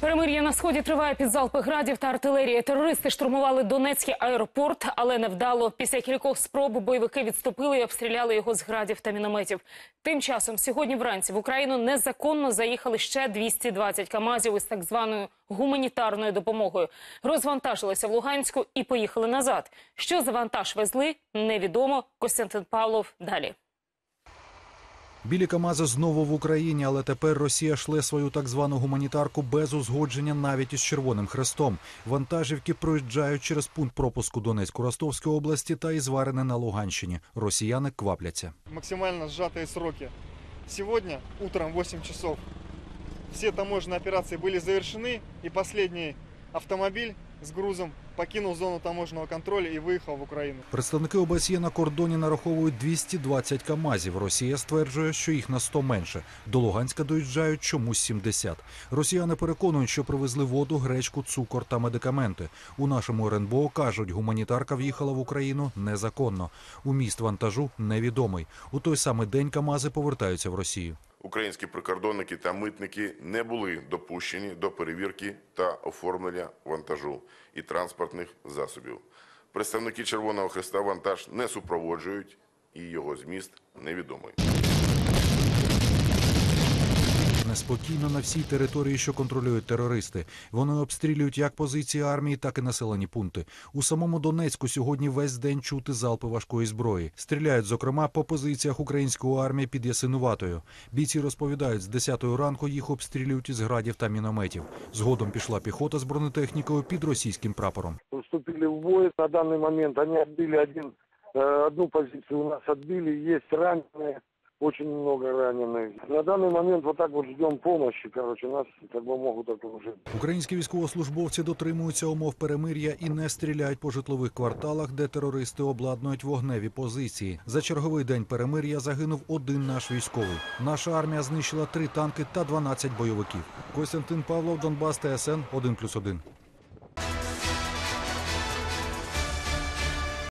Перемир'я на сході триває під залпи градів та артилерії. Терористи штурмували Донецький аеропорт, але невдало. Після кількох спроб бойовики відступили і обстріляли його з градів та мінометів. Тим часом сьогодні вранці в Україну незаконно заїхали ще 220 камазів із так званою гуманітарною допомогою. Розвантажилися в Луганську і поїхали назад. Що за вантаж везли, невідомо. Костянтин Павлов далі. Білі Камази знову в Україні, але тепер Росія шле свою так звану гуманітарку без узгодження навіть із Червоним Хрестом. Вантажівки проїжджають через пункт пропуску Донецько-Ростовської області та Ізварине на Луганщині. Росіяни квапляться. максимально сжатые сроки. Сегодня утром в 8 часов все таможенные операции были завершены, и последний автомобиль с грузом покинул зону таможенного контроля и выехал в Украину. Представники ОБСЄ на кордоні нараховують 220 камазів. Росія стверджує, що їх на 100 менше. До Луганська доїжджають чомусь 70. Росіяни переконують, що привезли воду, гречку, цукор та медикаменти. У нашому РНБО кажуть, гуманітарка в'їхала в Україну незаконно. У міст вантажу невідомий. У той самий день камази повертаються в Росію. Українські прикордонники та митники не були допущені до перевірки та оформлення вантажу і транспортних засобів. Представники Червоного Христа вантаж не супроводжують і його зміст невідомий. Неспокійно на всій території, що контролюють терористи. Вони обстрілюють як позиції армії, так і населені пункти. У самому Донецьку сьогодні весь день чути залпи важкої зброї. Стріляють, зокрема, по позиціях української армії під Ясинуватою. Бійці розповідають, з 10 ранку їх обстрілюють із градів та мінометів. Згодом пішла піхота з бронетехнікою під російським прапором. вступили в бой. На данный момент они отбили один, э, одну позицию у нас отбили. Есть раненые, очень много раненых. На данный момент вот так вот ждем помощи. Короче, нас как бы могут окружить. Українські військовослужбовці дотримуються умов перемир'я і не стріляють по житлових кварталах, де терористи обладнують вогневі позиції. За черговий день перемир'я загинув один наш військовий. Наша армія знищила три танки та 12 бойовиків. Костянтин Павлов, Донбас, ТСН 1+,1.